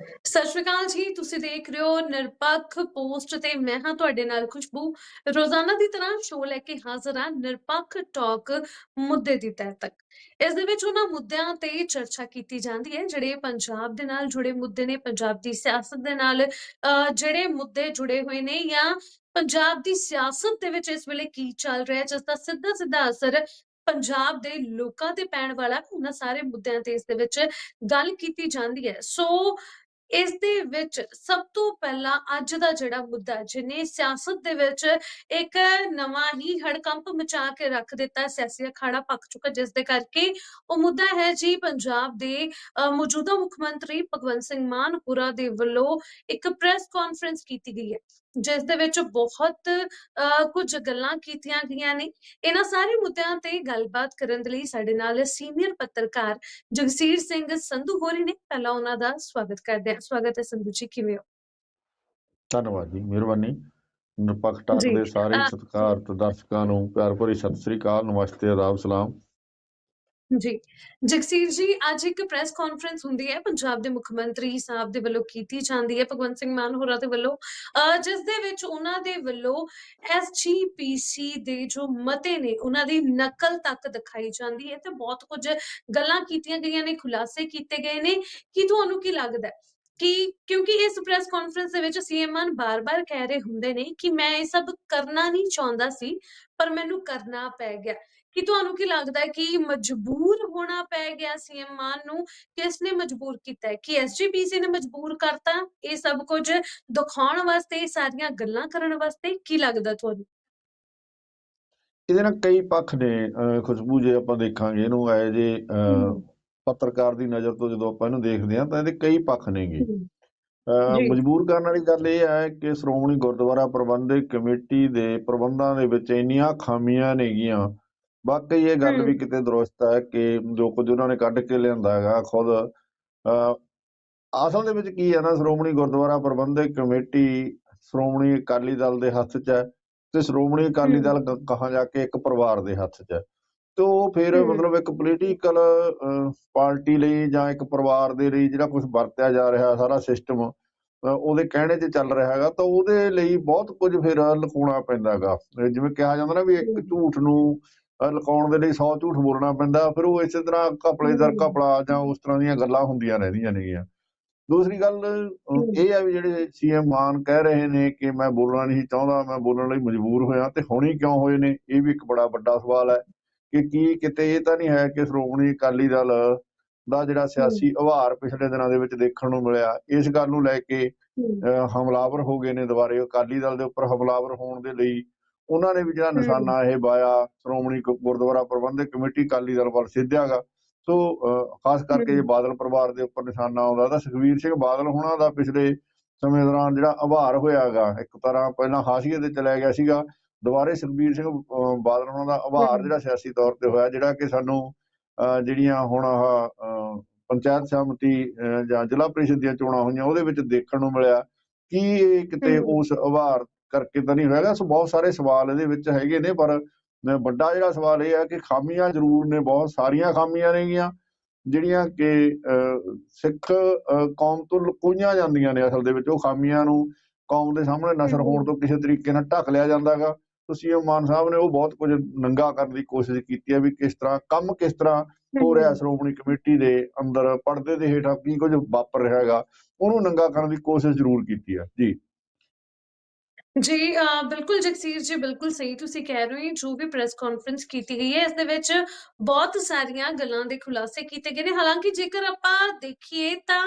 ਸਤਿ ਸ਼੍ਰੀ ਅਕਾਲ ਜੀ ਤੁਸੀਂ ਦੇਖ ਰਹੇ ਹੋ ਨਿਰਪੱਖ ਪੋਸਟ ਤੇ ਮੈਂ ਹਾਂ ਤੁਹਾਡੇ ਨਾਲ ਖੁਸ਼ਬੂ। ਰੋਜ਼ਾਨਾ ਦੀ ਤਰ੍ਹਾਂ ਸ਼ੋਅ ਲੈ ਕੇ ਹਾਜ਼ਰ ਹਾਂ ਨਿਰਪੱਖ ਟਾਕ ਮੁੱਦੇ ਦੀ ਤਹਿ ਤੱਕ। ਇਸ ਦੇ ਵਿੱਚ ਉਹਨਾਂ ਮੁੱਦਿਆਂ ਤੇ ਚਰਚਾ ਕੀਤੀ ਜਾਂਦੀ ਹੈ ਜਿਹੜੇ ਪੰਜਾਬ ਦੇ ਨਾਲ ਜੁੜੇ ਮੁੱਦੇ ਨੇ ਪੰਜਾਬ ਦੀ ਸਿਆਸਤ ਦੇ ਨਾਲ ਅਹ, ਜਿਹੜੇ ਮੁੱਦੇ ਜੁੜੇ ਹੋਏ ਨੇ ਜਾਂ ਪੰਜਾਬ ਦੀ ਸਿਆਸਤ ਦੇ ਵਿੱਚ ਇਸ ਵੇਲੇ ਕੀ ਚੱਲ ਰਿਹਾ ਹੈ ਜਿਸ ਦਾ ਸਿੱਧਾ ਸਿੱਧਾ ਅਸਰ ਪੰਜਾਬ ਦੇ ਲੋਕਾਂ ਤੇ ਪੈਣ ਵਾਲਾ ਉਹਨਾਂ ਸਾਰੇ ਮੁੱਦਿਆਂ ਤੇ ਇਸ ਦੇ ਵਿੱਚ ਗੱਲ ਕੀਤੀ ਜਾਂਦੀ ਹੈ। ਸੋ ਇਸ ਦੇ ਵਿੱਚ ਸਭ ਤੋਂ ਪਹਿਲਾਂ ਅੱਜ ਦਾ ਜਿਹੜਾ ਮੁੱਦਾ ਜਿਹਨੇ ਸਿਆਸਤ ਦੇ ਵਿੱਚ ਇੱਕ ਨਵਾਂ ਹੀ ਹੜਕੰਪ ਮਚਾ ਕੇ ਰੱਖ ਦਿੱਤਾ ਸਿਆਸੀ ਅਖਾੜਾ ਪੱਕ ਚੁੱਕਾ ਜਿਸ ਦੇ ਕਰਕੇ ਉਹ ਮੁੱਦਾ ਹੈ ਜੀ ਪੰਜਾਬ ਦੇ ਮੌਜੂਦਾ ਮੁੱਖ ਮੰਤਰੀ ਭਗਵੰਤ ਸਿੰਘ ਮਾਨ ਹੋਰਾਂ ਦੇ ਵੱਲੋਂ ਇੱਕ ਪ੍ਰੈਸ ਕਾਨਫਰੰਸ ਕੀਤੀ ਗਈ ਹੈ। ਜਿਸ ਦੇ ਵਿੱਚ ਬਹੁਤ ਕੁਝ ਗੱਲਾਂ ਕੀਤੀਆਂ ਗਈਆਂ ਨੇ। ਇਹਨਾਂ ਸਾਰੇ ਮੁੱਦਿਆਂ ਤੇ ਗੱਲਬਾਤ ਕਰਨ ਦੇ ਲਈ ਸਾਡੇ ਨਾਲ ਸੀਨੀਅਰ ਪੱਤਰਕਾਰ ਜਗਸੀਰ ਸਿੰਘ ਸੰਧੂ ਹੋਰੀ ਨੇ। ਪਹਿਲਾਂ ਉਹਨਾਂ ਦਾ ਸਵਾਗਤ ਕਰਦੇ ਹਾਂ। ਸਵਾਗਤ ਹੈ ਸੰਧੂ ਜੀ ਕਿਵੇਂ ਹੋ? ਧੰਨਵਾਦ ਜੀ ਮਿਹਰਬਾਨੀ। ਨਿਰਪੱਖ ਟਾਕ ਦੇ ਸਾਰੇ ਅਹ, ਸਤਿਕਾਰਤ ਦਰਸ਼ਕਾਂ ਨੂੰ ਪਿਆਰ ਭਰੀ ਸਤਿ ਸ੍ਰੀ ਅਕਾਲ। ਨਮਸਤੇ ਆਦਾਬ ਸਲਾਮ। ਜੀ। ਜਗਸੀਰ ਜੀ ਅੱਜ ਇੱਕ ਪ੍ਰੈਸ ਕਾਨਫਰੰਸ ਹੁੰਦੀ ਹੈ ਪੰਜਾਬ ਦੇ ਮੁੱਖ ਮੰਤਰੀ ਸਾਹਿਬ ਦੇ ਵੱਲੋਂ ਕੀਤੀ ਜਾਂਦੀ ਹੈ ਭਗਵੰਤ ਸਿੰਘ ਮਾਨ ਹੋਰਾਂ ਦੇ ਵੱਲੋਂ। ਅਹ, ਜਿਸ ਦੇ ਵਿੱਚ ਉਹਨਾਂ ਦੇ ਵੱਲੋਂ ਐਸਜੀਪੀਸੀ ਦੇ ਜੋ ਮਤੇ ਨੇ ਉਹਨਾਂ ਦੀ ਨਕਲ ਤੱਕ ਦਿਖਾਈ ਜਾਂਦੀ ਹੈ ਤੇ ਬਹੁਤ ਕੁਝ ਗੱਲਾਂ ਕੀਤੀਆਂ ਗਈਆਂ ਨੇ ਖੁਲਾਸੇ ਕੀਤੇ ਗਏ ਨੇ। ਕੀ ਤੁਹਾਨੂੰ ਕੀ ਲੱਗਦਾ ਹੈ? ਕਿ ਕਿਉਂਕਿ ਇਸ ਪ੍ਰੈਸ ਕਾਨਫਰੰਸ ਦੇ ਵਿੱਚ ਸੀਐਮ ਮਾਨ ਬਾਰ-ਬਾਰ ਕਹਿ ਰਹੇ ਹੁੰਦੇ ਨੇ ਕਿ ਮੈਂ ਇਹ ਸਭ ਕਰਨਾ ਨਹੀਂ ਚਾਹੁੰਦਾ ਸੀ ਪਰ ਮੈਨੂੰ ਕਰਨਾ ਪੈ ਗਿਆ। ਕਿ ਤੁਹਾਨੂੰ ਕੀ ਲੱਗਦਾ ਹੈ ਕਿ ਮਜਬੂਰ ਹੋਣਾ ਪੈ ਗਿਆ ਸੀਐਮ ਮਾਨ ਨੂੰ? ਕਿਸ ਨੇ ਮਜਬੂਰ ਕੀਤਾ ਹੈ? ਕਿ ਐਸਜੀਪੀਸੀ ਨੇ ਮਜਬੂਰ ਕਰਤਾ ਇਹ ਸਭ ਕੁਝ ਦਿਖਾਉਣ ਵਾਸਤੇ ਇਹ ਸਾਰੀਆਂ ਗੱਲਾਂ ਕਰਨ ਵਾਸਤੇ? ਕੀ ਲੱਗਦਾ ਤੁਹਾਨੂੰ? ਇਹਦੇ ਨਾਲ ਕਈ ਪੱਖ ਨੇ ਖੁਸ਼ਬੂ ਜੇ ਆਪਾਂ ਦੇਖਾਂਗੇ ਇਹਨੂੰ ਐ ਜੇ। ਪੱਤਰਕਾਰ ਦੀ ਨਜ਼ਰ ਤੋਂ ਜਦੋਂ ਆਪਾਂ ਇਹਨੂੰ ਦੇਖਦੇ ਹਾਂ ਤਾਂ ਇਹਦੇ ਕਈ ਪੱਖ ਨੇਗੇ। ਮਜਬੂਰ ਕਰਨ ਵਾਲੀ ਗੱਲ ਇਹ ਹੈ ਕਿ ਸ਼੍ਰੋਮਣੀ ਗੁਰਦੁਆਰਾ ਪ੍ਰਬੰਧਕ ਕਮੇਟੀ ਦੇ ਪ੍ਰਬੰਧਾਂ ਦੇ ਵਿੱਚ ਇੰਨੀਆਂ ਖਾਮੀਆਂ ਨੇਗੀਆਂ ਵਾਕਈ ਇਹ ਗੱਲ। ਵੀ ਕਿਤੇ ਦਰੁਸਤ ਹੈ ਕਿ ਜੋ ਕੁਝ ਉਹਨਾਂ ਨੇ ਕੱਢ ਕੇ ਲਿਆਂਦਾ ਹੈਗਾ ਖੁਦ ਅਸਲ ਦੇ ਵਿੱਚ ਕੀ ਹੈ ਨਾ ਸ਼੍ਰੋਮਣੀ ਗੁਰਦੁਆਰਾ ਪ੍ਰਬੰਧਕ ਕਮੇਟੀ ਸ਼੍ਰੋਮਣੀ ਅਕਾਲੀ ਦਲ ਦੇ ਹੱਥ 'ਚ ਹੈ ਤੇ ਸ਼੍ਰੋਮਣੀ ਅਕਾਲੀ। ਦਲ ਕਹਾ ਜਾ ਕੇ ਇੱਕ ਪਰਿਵਾਰ ਦੇ ਹੱਥ 'ਚ ਹੈ ਤੇ ਉਹ ਫਿਰ। ਮਤਲਬ ਇੱਕ ਪੋਲੀਟੀਕਲ ਪਾਰਟੀ ਲਈ ਜਾਂ ਇੱਕ ਪਰਿਵਾਰ ਦੇ ਲਈ ਜਿਹੜਾ ਕੁਝ ਵਰਤਿਆ ਜਾ ਰਿਹਾ ਸਾਰਾ ਸਿਸਟਮ ਉਹਦੇ ਕਹਿਣੇ 'ਚ ਚੱਲ ਰਿਹਾ ਹੈਗਾ ਤਾਂ ਉਹਦੇ ਲਈ ਬਹੁਤ ਕੁਝ ਫਿਰ ਲੁਕਾਉਣਾ ਪੈਂਦਾ ਹੈਗਾ ਅਹ ਜਿਵੇਂ ਕਿਹਾ ਜਾਂਦਾ ਨਾ ਵੀ ਇੱਕ। ਝੂਠ ਨੂੰ ਲੁਕਾਉਣ ਦੇ ਲਈ 100 ਝੂਠ ਬੋਲਣਾ ਪੈਂਦਾ ਫਿਰ ਉਹ ਇਸੇ ਤਰ੍ਹਾਂ ਘਪਲੇ ਦਰ। ਘਪਲਾ ਜਾਂ ਉਸ ਤਰ੍ਹਾਂ ਦੀਆਂ ਗੱਲਾਂ ਹੁੰਦੀਆਂ ਰਹਿੰਦੀਆਂ ਨੇਗੀਆਂ ਦੂਸਰੀ ਗੱਲ। ਇਹ ਆ ਵੀ ਜਿਹੜੇ ਸੀਐਮ ਮਾਨ ਕਹਿ ਰਹੇ ਨੇ ਕਿ ਮੈਂ ਬੋਲਣਾ ਨਹੀਂ ਚਾਹੁੰਦਾ ਮੈਂ ਬੋਲਣ ਲਈ ਮਜਬੂਰ ਹੋਇਆ ਤੇ ਹੁਣੀ ਕਿਉਂ ਹੋਏ ਨੇ ਇਹ ਵੀ ਇੱਕ ਬੜਾ ਵੱਡਾ ਸਵਾਲ ਹੈ ਕਿ ਕੀ ਕਿਤੇ ਇਹ ਤਾਂ ਨਹੀਂ ਹੈ ਕਿ ਸ਼੍ਰੋਮਣੀ ਅਕਾਲੀ ਦਲ ਦਾ ਜਿਹੜਾ ਸਿਆਸੀ ਉਭਾਰ ਪਿਛਲੇ ਦਿਨਾਂ ਦੇ ਵਿੱਚ ਦੇਖਣ ਨੂੰ ਮਿਲਿਆ ਇਸ ਗੱਲ ਨੂੰ ਲੈ ਕੇ ਹਮਲਾਵਰ ਹੋ ਗਏ ਨੇ ਦੁਬਾਰੇ ਅਕਾਲੀ ਦਲ ਦੇ ਉੱਪਰ ਹਮਲਾਵਰ ਹੋਣ ਦੇ ਲਈ ਉਹਨਾਂ ਨੇ ਵੀ ਜਿਹੜਾ। ਨਿਸ਼ਾਨਾ ਇਹ ਬਾਇਆ ਸ਼੍ਰੋਮਣੀ ਗੁਰਦੁਆਰਾ ਪ੍ਰਬੰਧਕ ਕਮੇਟੀ ਅਕਾਲੀ ਦਲ ਵੱਲ ਸਿੱਧਿਆਗਾ ਸੋ ਖਾਸ ਕਰਕੇ ਜੇ। ਬਾਦਲ ਪਰਿਵਾਰ ਦੇ ਉੱਪਰ ਨਿਸ਼ਾਨਾ ਆਉਂਦਾ ਤਾਂ ਸੁਖਵੀਰ ਸਿੰਘ ਬਾਦਲ ਹੋਣਾ ਦਾ ਪਿਛਲੇ ਸਮੇਂ ਦੌਰਾਨ ਜਿਹੜਾ ਆਭਾਰ ਹੋਇਆਗਾ ਇੱਕ ਤਰ੍ਹਾਂ ਪਹਿਲਾਂ ਹਾਸ਼ੀਏ ਤੇ ਚਲਾ ਗਿਆ ਸੀਗਾ ਦੁਬਾਰੇ ਸੁਖਬੀਰ ਸਿੰਘ ਬਾਦਲ ਹੋਣਾ ਦਾ ਆਭਾਰ। ਜਿਹੜਾ ਸਿਆਸੀ ਤੌਰ ਤੇ ਹੋਇਆ ਜਿਹੜਾ ਕਿ ਸਾਨੂੰ ਜਿਹੜੀਆਂ ਹੁਣ ਆਹ ਪੰਚਾਇਤ ਸਮਿਤੀ ਜਾਂ ਜ਼ਿਲ੍ਹਾ ਪ੍ਰੀਸ਼ਦ ਦੀਆਂ ਚੋਣਾਂ ਹੋਈਆਂ ਉਹਦੇ ਵਿੱਚ ਦੇਖਣ ਨੂੰ ਮਿਲਿਆ ਕੀ ਇਹ ਕਿਤੇ। ਉਸ ਆਭਾਰ ਕਰਕੇ ਤਾਂ ਨਹੀਂ ਹੋਏਗਾ ਸੋ ਬਹੁਤ ਸਾਰੇ ਸਵਾਲ ਇਹਦੇ ਵਿੱਚ ਹੈਗੇ ਨੇ ਪਰ ਵੱਡਾ ਜਿਹੜਾ ਸਵਾਲ ਇਹ ਹੈ ਕਿ ਖਾਮੀਆਂ ਜ਼ਰੂਰ ਨੇ ਬਹੁਤ ਸਾਰੀਆਂ ਖਾਮੀਆਂ ਨੇਗੀਆਂ ਜਿਹੜੀਆਂ ਕਿ ਸਿੱਖ ਕੌਮ ਤੋਂ ਲੁਕੋਈਆਂ ਜਾਂਦੀਆਂ ਨੇ ਅਸਲ ਦੇ ਵਿੱਚ ਉਹ ਖਾਮੀਆਂ ਨੂੰ ਕੌਮ ਦੇ ਸਾਹਮਣੇ ਨਸ਼ਰ ਹੋਣ ਤੋਂ ਕਿਸੇ ਤਰੀਕੇ ਨਾਲ ਢੱਕ ਲਿਆ ਜਾਂਦਾਗਾ ਤੁਸੀਂ ਉਹ ਮਾਨ ਸਾਹਿਬ ਨੇ ਉਹ ਬਹੁਤ ਕੁਝ ਨੰਗਾ ਕਰਨ ਦੀ ਕੋਸ਼ਿਸ਼ ਕੀਤੀ ਹੈ ਵੀ ਕਿਸ ਤਰ੍ਹਾਂ ਕੰਮ ਕਿਸ ਤਰ੍ਹਾਂ ਹੋ ਰਿਹਾ ਸ਼੍ਰੋਮਣੀ ਕਮੇਟੀ ਦੇ ਅੰਦਰ ਪਰਦੇ ਦੇ ਹੇਠਾਂ ਕੀ ਕੁਝ ਵਾਪਰ ਰਿਹਾ ਹੈਗਾ ਉਹਨੂੰ ਨੰਗਾ ਕਰਨ ਦੀ ਕੋਸ਼ਿਸ਼ ਜ਼ਰੂਰ ਕੀਤੀ ਹੈ। ਜੀ। ਜੀ ਬਿਲਕੁਲ ਜਗਸੀਰ ਜੀ ਬਿਲਕੁਲ ਸਹੀ ਤੁਸੀਂ ਕਹਿ ਰਹੇ ਹੋ ਜੋ ਵੀ ਪ੍ਰੈਸ ਕਾਨਫਰੰਸ ਕੀਤੀ ਗਈ ਹੈ ਇਸ ਦੇ ਵਿੱਚ ਬਹੁਤ ਸਾਰੀਆਂ ਗੱਲਾਂ ਦੇ ਖੁਲਾਸੇ ਕੀਤੇ ਗਏ ਨੇ। ਹਾਲਾਂਕਿ ਜੇਕਰ ਆਪਾਂ ਦੇਖੀਏ ਤਾਂ